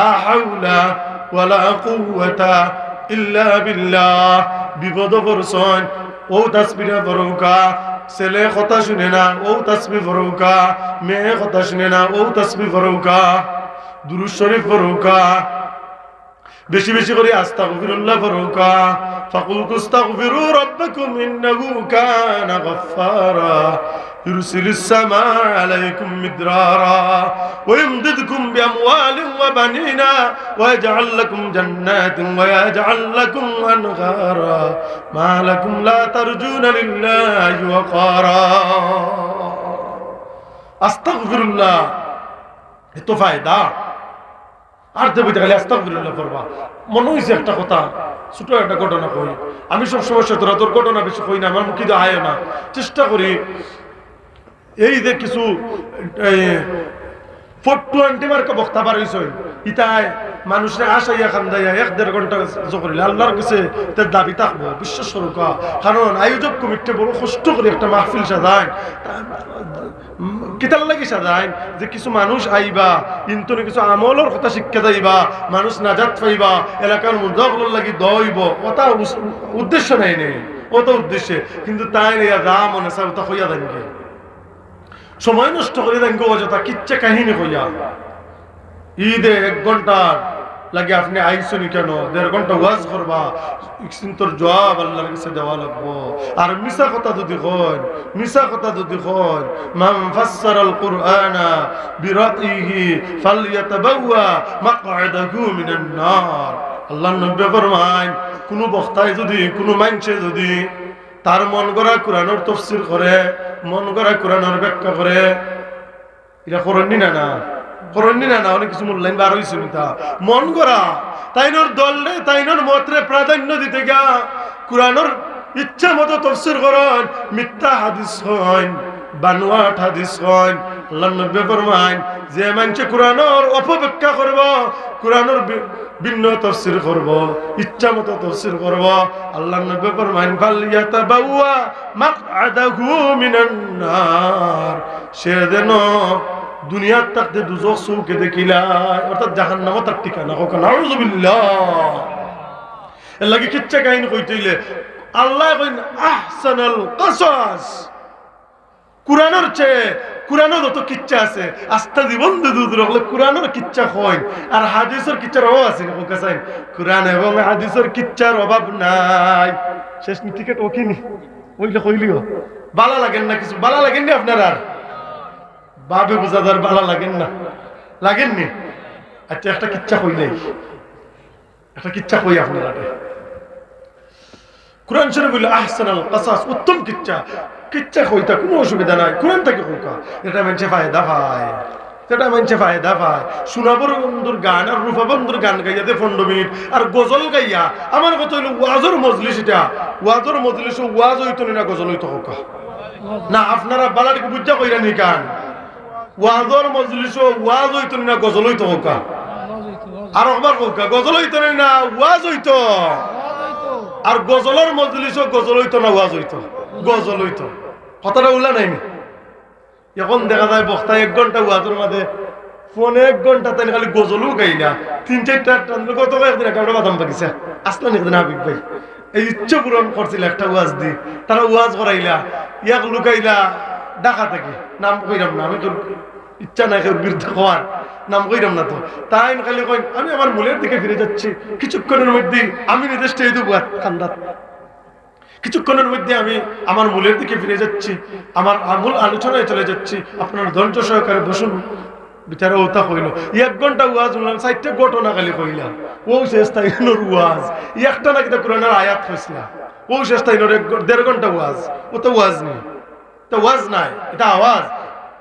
লা হাওলা ওয়ালা কুওয়াতা ইল্লা বিল্লাহ। বিপদ পড়ছন ও তাসবিরা পড়ুকা ছেলে কথা শুনে না, ও তাসবি পড়ুকা মেয়ে কথা শুনে না, ও তাসবি পড়ুকা দুরুদ শরীফ বেশি বেশি করে আস্তাগফিরুল্লাহ ফরুকা। ফাকুল কুস্তাগফিরু রাব্বাকুম ইন্নাহু কানা গাফফারা। ইউরসিলিস সামা আলাইকুম মিদরারা। ওয়া ইয়ামদিদকুম বিআমওয়ালিন ওয়া বানিনা। ওয়া ইয়াজআল লাকুম জান্নাতিন ওয়া ইয়াজআল লাকুম আনহারা মা লাকুম লা তারজুনা লিল্লাহি ওয়া কারা আস্তাগফিরুল্লাহ, এত ফায়দা। আর দেবী দেখালে আস্তাগফিরুল্লাহ করবা। মনে হয়েছে একটা কথা, ছোট একটা ঘটনা কই। আমি সব সময় সচরাচর ঘটনা বেশি কই না, আমার মুখে আয় না। চেষ্টা করি এই যে কিছু ফোর টোয়েন্টি মার্কে বক্তা বার হয়েছে এক মাহফিল যে কিছু মানুষ আইবা কিন্তু কিছু আমলের কথা শিক্ষা যাইবা মানুষ নাজাত পাইবা, এলাকার মুদ্রাগুলোর লাগি দইব। ওটা উদ্দেশ্য নাই নেই ওটা উদ্দেশ্যে। কিন্তু তাই চায় ওটা হইয়া দেন সময় নষ্ট করে দেন গো অযথা, কিচ্ছা কাহিনী হইয়া। ঈদে এক ঘণ্টা লাগে আপনি আইসনি কেন? দেড় ঘণ্টা ওয়াজ করবা তোর জবাব আল্লাহর কাছে দেওয়া লাগবো। আর মিশা কথা যদি হয় মিশা কথা যদি হয় মান ফাসসারাল কুরআনা বিরাইহি ফালইয়াতাবাওয়া মাকআদাহু মিনান নার। আল্লাহর নবী ফরমায় কোন বক্তায় যদি, কোন মানুষে যদি তার মন করা কোরআনের তফসির করে, মন করা কোরআনের ব্যাখ্যা করে, এটা করেননি না না? করেননি না অনেক দিতে গা ইচ্ছা মিথ্যা আল্লাহ যে অপব্যাখ্যা করব, কোরআনের ভিন্ন তফসির করব, ইচ্ছা মতো তফসির করব আল্লাহ নব্বই ফরমাইন ফাল ইয়াতাবাওয়া মাকআদাহু মিনান সে যেন দুনিয়ার থাকতে দুজক চৌকে দেখিলা অর্থাৎ জাহান্নাম তার ঠিকানা হোক। নাউজুবিল্লাহ। লাগে কিচ্ছা কাহিনী কইতেইলে আল্লাহ কইন, আহসানাল কাসাস। কোরআনের চেয়ে কোরআনের যত কিচ্ছা আছে। আস্থা জীবন দুধ রাখলে কোরআনের কিচ্ছা হয়। আর হাদিসের কিচ্ছার অভাব আছে চাই কোরআন এবং হাদিসের কিচ্ছার অভাব নাই। শেষ টিকেট ওকিনি। ওইলে কইলিও। বালা লাগেন না কিছু? বালা লাগেন না আপনার আর? বাবে বুঝাদার বালা লাগেন না। লাগেননি আচ্ছা একটা কিচ্ছা কইলেই একটা কিচ্ছা কই আপনারা উত্তম কিচ্ছা। কইতা কোনো অসুবিধা নাই। এটা সোনাবর বন্ধুর গান আর গান গাইয়া দে গজল গাইয়া, আমার কথা হইল ওয়াজর মজলিস এটা। ওয়াজর মজলিস ওয়াজ হইতো না গজল হইতো হোকা না, আপনারা বালাটিকে বুঝা কইরা নি গান ওয়াজর মজলিস ওয়াজ হইতো না, গজল হইতো হোকা আর একবার হোকা গজল হইতো না ওয়াজ হইতো। আর গজলের মজলিস গজল হইতো না, ওয়াজ হইতো। গজল হইতো। কথাটা উল্লা নাই এখন দেখা যায় বক্তা এক ঘণ্টা ওয়াজের মাঝে ফোনে এক ঘণ্টা তাই খালি গজলও গাই না। তিন চারটা কত একদিন একটা বাদাম পাকিছে আসলেন একদিন হাবিব ভাই? এই ইচ্ছে পূরণ করছিল একটা ওয়াজ দি। তারা ওয়াজ করাইলা ইয়াক লুকাইলা ডাকা থেকে নাম কইরাম না, আমি তোর ইচ্ছা নাই কেউ বিরুদ্ধে হওয়ার নাম কইরাম না তো। তাই খালি কই আমি আমার মূলের দিকে ফিরে যাচ্ছি। কিছুক্ষণের মধ্যে আমি নিজে স্টেজ দেবো খান্দাত কিছুক্ষণের মধ্যে আমি আমার মূলের দিকে ফিরে যাচ্ছি। আমার আমূল আলোচনায় চলে যাচ্ছি। আপনার ধৈর্য সহকারে বসুন। বিচারে ওতা কইল এক ঘণ্টা ওয়াজ শুনলাম, চারটে ঘটনা খালি কইলাম। ও শেষ তাইনোর ওয়াজ। একটা নাকি কোরআনের আয়াত হয়েছিলাম ও শেষ তাইনোর এক দেড় ঘণ্টা ওয়াজ। ও তো ওয়াজ নেই। তো ওয়াজ নাই। এটা আওয়াজ।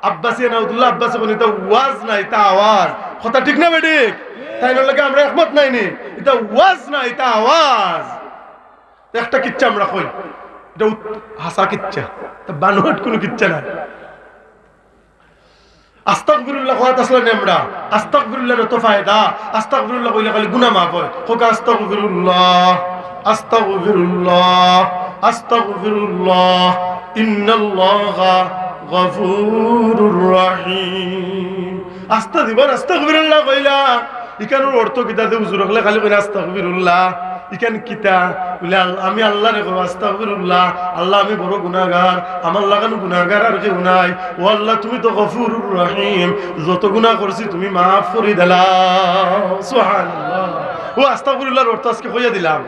আব্বাসি নাউদুল্লাহ আব্বাসি বলি, এটা ওয়াজ নাই এটা আওয়াজ। কথা ঠিক না বেডিক তাই লাগে আমরা একমত নাইনি এটা ওয়াজ না, এটা আওয়াজ। একটা কিচ্ছা আমরা কই, এটা হাসা কিচ্ছা। বানোয়াট কোনো কিচ্ছা নাই। আস্তাগফিরুল্লাহ কওয়া আসলে নেমরা আস্তাগফিরুল্লাহ তো ফায়দা। আস্তাগফিরুল্লাহ কইলে খালি গুনাহ মাফ হয়। হোক আস্তাগফিরুল্লাহ আস্তাগফিরুল্লাহ আস্তাগফিরুল্লাহ, ইন্নাল্লাহা গফুরুর রহিম। আস্তা দিবার আস্তাগফিরুল্লাহ কইলা, ইকানোর অর্থ কিতা দে হুজুর হলে খালি কইনা আস্তাগফিরুল্লাহ, ইকান কিতা? বলে আমি আল্লাহ রে আস্তাগফিরুল্লাহ, আল্লাহ আমি বড় গুনাহগার, আমার লাগানো গুনাহগার আর কেউ নাই। ও আল্লাহ, তুমি তো গফুরুর রহিম, যত গুনাহ করছি তুমি মাফ করে দিলাও সুবহানাল্লাহ। ও আস্তাগফিরুল্লাহর অর্থ আজকে কইয়া দিলাম।